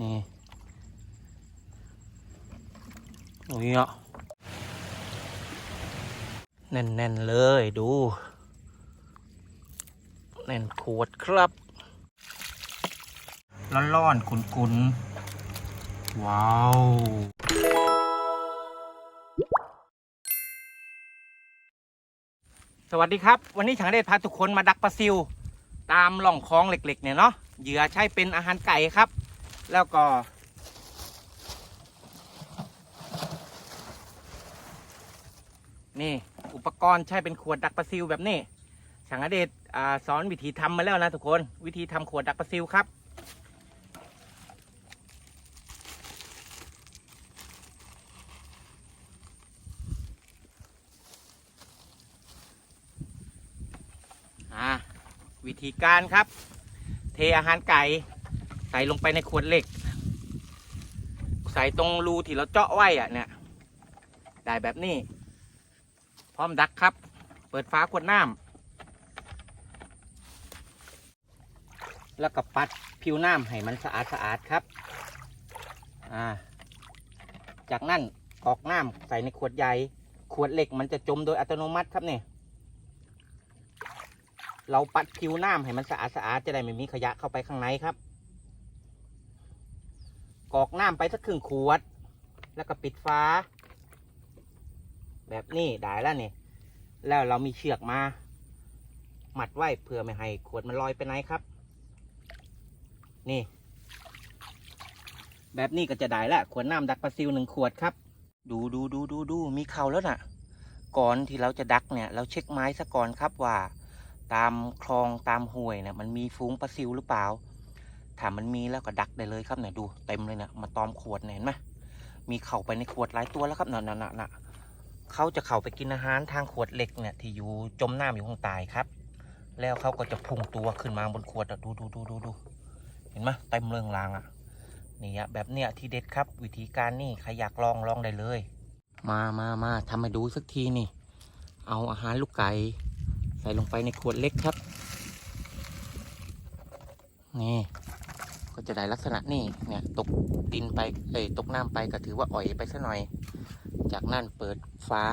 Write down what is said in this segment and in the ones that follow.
นี่โอ้ยอะแน่นๆเลยดู แน่นขวดครับ ร้อนๆกุนๆ ว้าวสวัสดีครับ วันนี้ฉันได้พาทุกคนมาดักปลาซิว ตามหล่องคลองเหล็ก ๆ เนี่ยเนาะเหยื่อใช้เป็นอาหารไก่ครับ แล้วก็ นี่ อุปกรณ์ใช้เป็นขวดดักปลาซิวแบบนี้ฉันอเดชสอนวิธีทำมาแล้วนะทุกคน วิธีทำขวดดักปลาซิวครับ วิธีการครับ เทอาหารไก่ ส่ลงไปในขวดเหล็ก ใส่ตรงรูที่เราเจาะไว้อะเนี่ย ได้แบบนี้ พร้อมดักครับ เปิดฝาขวดน้ำแล้วก็ปัดผิวน้ำให้มันสะอาดสะอาดครับ อ่า จากนั้นกอกน้ำใส่ในขวดใหญ่ ขวดเหล็กมันจะจมโดยอัตโนมัติครับเนี่ยเราปัดผิวน้ำให้มันสะอาดสะอาดจะได้ไม่มีขยะเข้าไปข้างในครับ กรอกน้ำไปสักครึ่งขวด แล้วก็ปิดฝาแบบนี้ได้แล้วเนี่ยแล้วเรามีเชือกมา มัดไว้เพื่อไม่ให้ขวดมันลอยไปไหนครับ นี่ แบบนี้ก็จะได้ละขวดน้ำดักปลาซิวหนึ่งขวดครับ ดูดูดูดูดูมีเข่าแล้วน่ะ ก่อนที่เราจะดักเนี่ย เราเช็คไม้ซะก่อนครับว่า ตามคลองตามห้วยเนี่ยมันมีฟูงปลาซิวหรือเปล่า ถ้ามันมีแล้วก็ดักได้เลยครับเนี่ยดูเต็มเลยเนี่ยมาตอมขวดเนี่ยเห็นไหมมีเข่าไปในขวดหลายตัวแล้วครับน่ะน่ะน่ะน่ะเขาจะเข่าไปกินอาหารทางขวดเหล็กเนี่ยที่อยู่จมน้ำอยู่ข้างใต้ครับ แล้วเขาก็จะพุ่งตัวขึ้นมาบนขวดดูดูดูดูดูเห็นไหมเต็มเรื่องรางอะนี่อะแบบเนี้ยที่เด็ดครับ วิธีการนี่ใครอยากลองลองได้เลย มามามาทำให้ดูสักทีนี่ เอาอาหารลูกไก่ใส่ลงไปในขวดเล็กครับ นี่ จะได้ลักษณะนี่เนี่ยตกดินไปเอ้ยตกน้ำไปก็ถือว่าอ่อยไปสักหน่อย จากนั้นเปิดฟ้า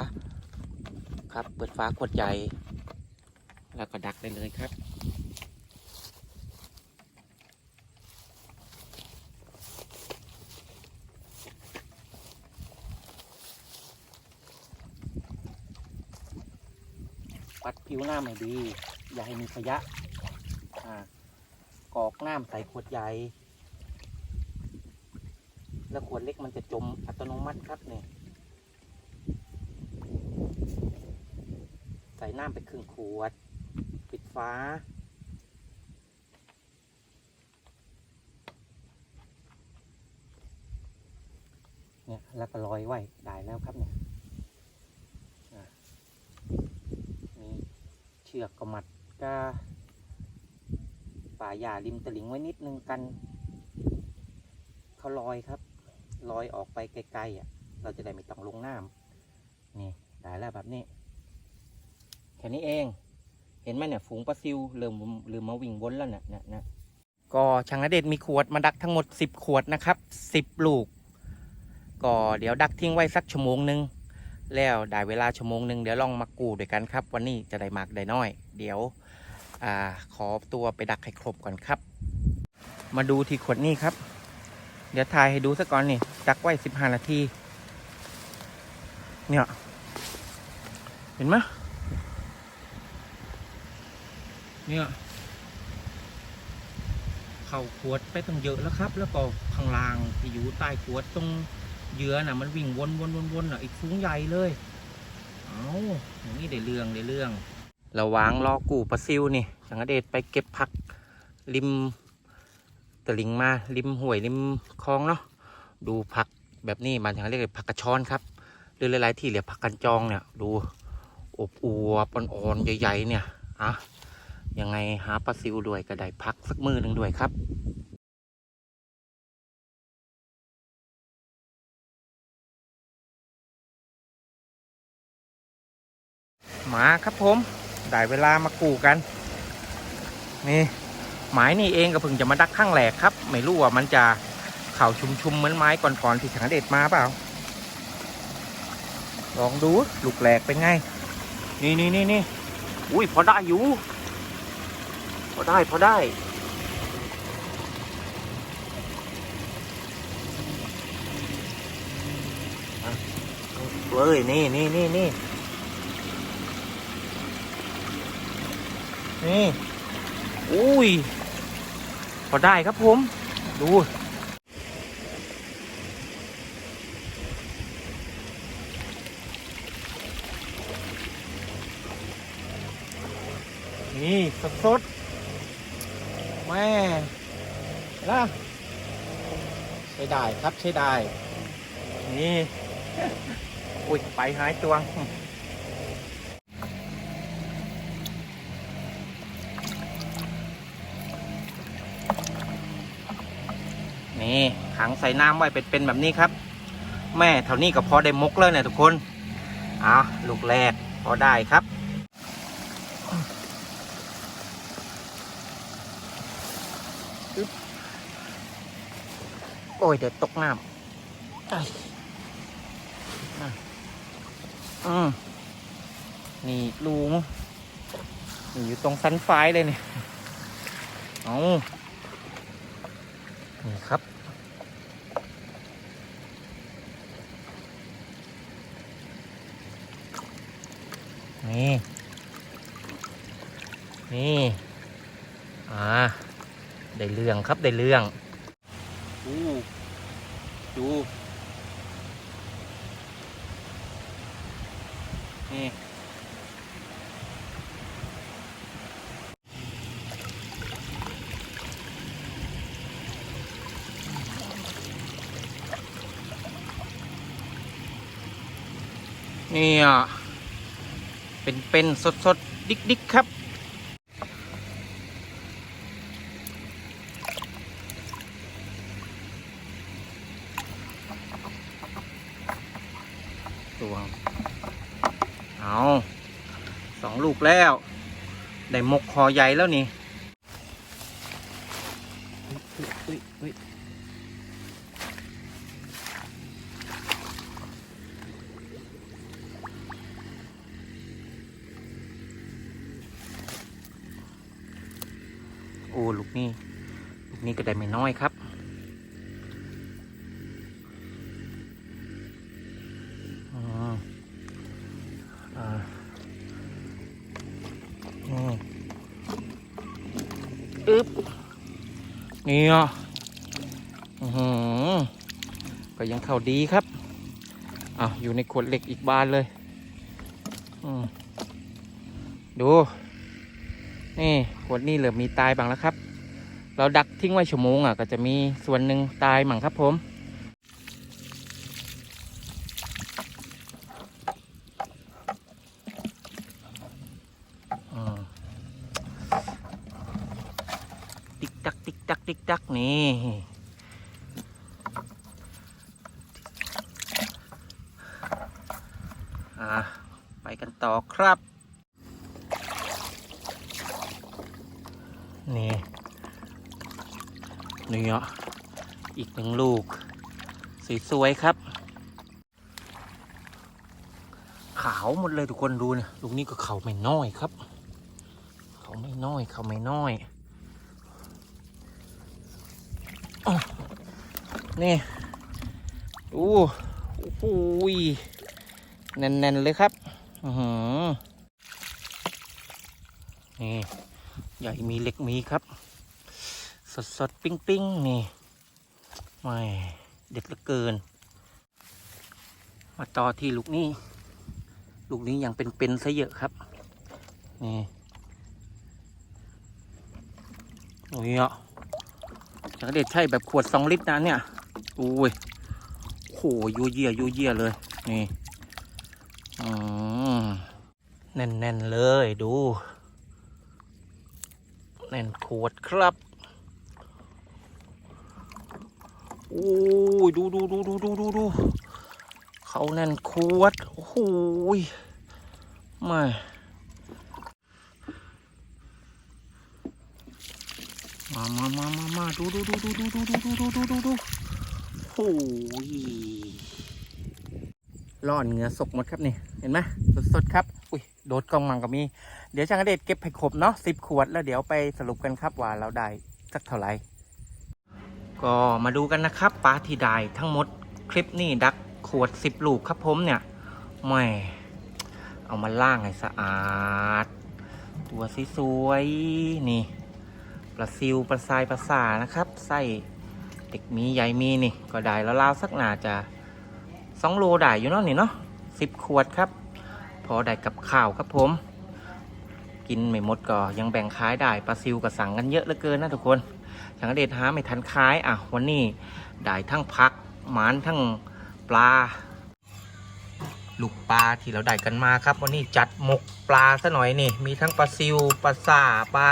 ครับ เปิดฟ้าขวดใหญ่ แล้วก็ดักได้เลยครับปัดผิวหน้ำให้ดี อย่าให้มีขยะอ่ากอกน้ำใส่ขวดใหญ่ แล้วขวดเล็กมันจะจมอัตโนมัติครับเนี่ยใส่น้ำไปครึ่งขวด ปิดฟ้า เนี่ยแล้วก็ลอยไว้ได้แล้วครับเนี่ยมีเชือกก็มัดกาป่าหญ้าริมตลิ่งไว้นิดนึงกันเขาลอยครับ ลอยออกไปไกลๆอะ เราจะได้ไม่ต้องลงน้ำนี่ได้แล้วแบบนี้แค่นี้เอง เห็นไหมเนี่ยฝูงปลาซิวเริ่มเริ่มมาวิ่งวนแล้วเนี่ยเนี่ยเนี่ยก็ช่างนเดชมีขวดมาดักทั้งหมด 10 ขวดนะครับ 10 ลูก ก็เดี๋ยวดักทิ้งไว้สักชั่วโมงหนึ่งแล้วได้เวลาชั่วโมงหนึ่งเดี๋ยวลองมากูด้วยกันครับ วันนี้จะได้มากได้น้อย เดี๋ยวอขอตัวไปดักให้ครบก่อนครับ มาดูที่ขวดนี้ครับ เดี๋ยวถ่ายให้ดูสักก่อนนี่ดักไว้สิบห้านาที เนี่ย เห็นไหมเนี่ยเข่าขวดไปตั้งเยอะแล้วครับ แล้วก็ข้างล่างที่อยู่ใต้ขวดตรงเยื่อน่ะมันวิ่งวนวนวนวนอะอีกฟุ้งใหญ่เลยเอาอย่างนี้ได้เรื่องได้เรื่องระวางรอกูปลาซิวนี่สังเดชไปเก็บผักริม ตลิงมาริมห้วยริมคลองเนาะดูผักแบบนี้มันย่างเรียกผักกระชอนครับหรือหลายๆที่เรียกผักกันจองเนี่ยดูอบอวบอ่อนๆใหญ่ๆเนี่ยอะยังไงหาปลาซิวด้วยก็ได้พักสักมือหนึ่งด้วยครับมาครับผม ได้เวลามากูกัน นี่ หมายนี่เองก็เพิ่งจะมาดักข้างแหลกครับ ไม่รู้ว่ามันจะขข่าวชุมๆเหมือนไม้ก่อนๆที่ถังเด็ดมาเปล่า ลองดูลูกแหลกเป็นไง นี่นี่นี่นี่อุ้ยพอได้อยู่ พอได้พอได้เว้ยนี่นี่นี่นี่นี่ อุ้ย พอได้ครับผม ดูนี่สดสดๆแม่นะใช้ได้ครับใช้ได้ นี่ อุ้ย ไปหายตัว นี่ขังใส่น้ำไว้เป็นเป็นแบบนี้ครับ แม่เท่านี้ก็พอได้มกแล้วเนี่ยทุกคนอะลูกแรกพอได้ครับโอ้ยเดี๋ยวตกน้ำไอ้อะอืมนี่ลุงนี่อยู่ตรงสันไฟเลยเนี่ยเอานี่ครับ นี่ นี่ อ่า ได้เรื่องครับ ได้เรื่องดูดู นี่ นี่อะ เป็นเป็นสดสดๆดิกดิกๆครับ ตัวเอาสองลูกแล้ว ได้มกคอใหญ่แล้วนี่อุ๊ยอุ๊ยอุ๊ยโอ้ ลูกนี้ลูกนี้ก็ได้ไม่น้อยครับ อึ๊บนี่อะอือหือก็ยังเข้าดีครับอะอยู่ในขวดเหล็กอีกบานเลย ดู นี่ขวดนี้เหลือมีตายบ้างแล้วครับ เราดักทิ้งไว้ชั่วโมงอะก็จะมีส่วนหนึ่งตายมั่งครับผมติ๊กตักติ๊กตักติ๊กตักนี่อะไปกันต่อครับ นี่ อะอีกหนึ่งลูก สวยๆครับ ขาวหมดเลยทุกคนดูเนี่ยลูกนี้ก็เขาไม่น้อยครับเขาไม่น้อยเขาไม่น้อยอนี่โอ้โหแน่นๆเลยครับอือนี่ใหญ่มีเล็กมีครับ สดสดๆปิ้งปิ้งๆนี่ไม่เด็ดเหลือเกิน มาต่อที่ลูกนี้ ลูกนี้ยังเป็นเป็นซะเยอะครับ นี่โอ้ยอะจักเด็ดใช่แบบขวดสองลิตรนะเนี่ยอุ้ยโหยูเยียยูเยียเลย นี่อืมแน่นๆเลยดู แน่นขวดครับ โอ้ยดูดูดูดูดูดูดูเขาแน่นขวดโอ้โหยไม่มามามามามาดูดูดูดูดูดูดูดูดูดูดูดูโอ้ยร่อนเงือสกหมดครับนี่ เห็นไหมสดๆครับ อุ้ย โดดกองมังก็มี เดี๋ยวช่างเดชเก็บให้ครบเนาะสิบขวดแล้วเดี๋ยวไปสรุปกันครับว่าเราได้สักเท่าไหร่ ก็มาดูกันนะครับปลาที่ได้ทั้งหมดคลิปนี้ดักขวดสิบลูกครับผมเนี่ยแหม่เอามาล่างให้สะอาด ตัวสวยๆนี่ปลาซิวปลาทรายปลาสานะครับไส้เด็กมีใหญ่มีนี่ ก็ได้แล้วลาวสักหนาจะสองโลได้อยู่เนาะนี่เนาะสิบขวดครับ พอได้กับข้าวครับผม กินไม่หมดก็ยังแบ่งขายได้ปลาซิวกับสั่งกันเยอะเหลือเกินนะทุกคน ฉันก็เด็ดหาไม่ทันขายอะวันนี้ได้ทั้งพักหมานทั้งปลา ลูกปลาที่เราได้กันมาครับ วันนี้จัดหมกปลาซะหน่อยนี่ มีทั้งปลาซิวปลาซ่าปลา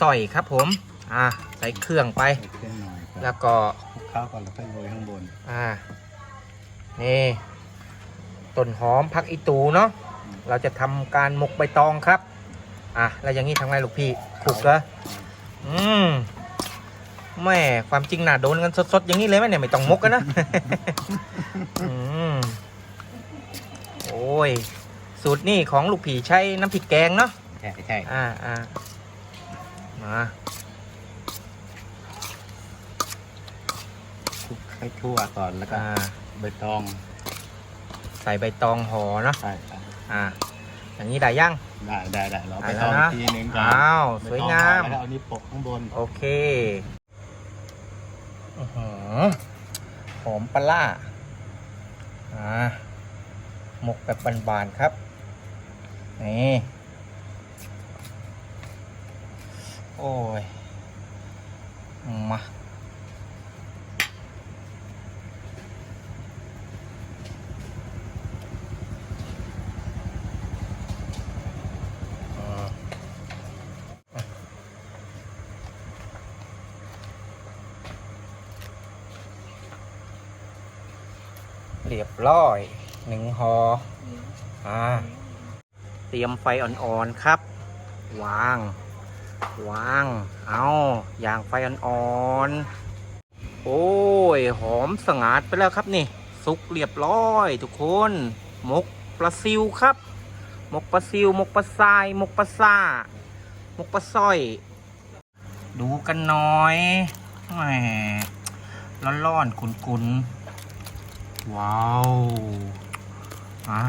สอยครับผม อ่าใส่เครื่องไปใส่เครื่องหน่อยครับแล้วก็ คลุกข้าวก่อนแล้วค่อยโรยข้างบน อ่า นี่ ต้นหอมผักอีตูเนาะเราจะทำการหมกใบตองครับ อะ แล้วอย่างนี้ทำไงลูกพี่ขลุกเหรออืม แม่ความจริงน่ะโดนกันสดๆอย่างนี้เลยไหมเนี่ยไม่ต้องมกกันนะ อืมโอ้ย สูตรนี่ของลูกผีใช้น้ำพริกแกงเนาะใช่ใช่อ่าอ่ามาคลุกให้ทั่วก่อนแล้วก็อ่าใบตองใส่ใบตองห่อเนาะใส่ครับอ่า อย่างนี้ได้ยัง ได้ได้ได้เราอ่าใบตองแล้วนะทีนึงก่อนอ้าวใบสวยตองงาม แล้วก็เอานี้ปกข้างบน โอเคอื้อ หอหอมปลาล่าอ่าหมกแบบบานๆครับ นี่ โอ้ย มา รียบร้อยหนึ่งหออ่าเตรียมไฟอ่อนๆครับ วาง วาง เอาอย่างไฟอ่อนๆ โอ้ย หอมสงาดไปแล้วครับนี่สุกเรียบร้อยทุกคนหมกปลาซิวครับหมกปลาซิวหมกปลาทรายหมกปลาซ่าหมกปลาสร้อย ดูกันหน่อยแหมร้อนๆขุนๆ ว้าวอะ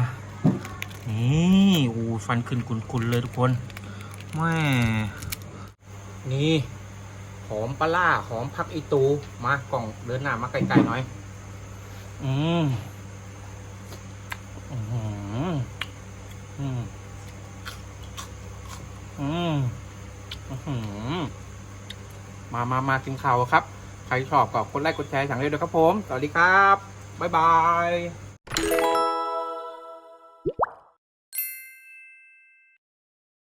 นี่อูฟันขึ้นคุนๆเลยทุกคนแม่นี่หอมปลาล่าหอมพักอีตูมากล่องเดินหน้ามาไกลๆหน่อย อืมอืมอืมอืมอื้อหือมามามากินข้าวครับ ใครชอบก็กดไลค์กดแชร์สั่งเลยด้วยครับผม สวัสดีครับ บ๊ายบาย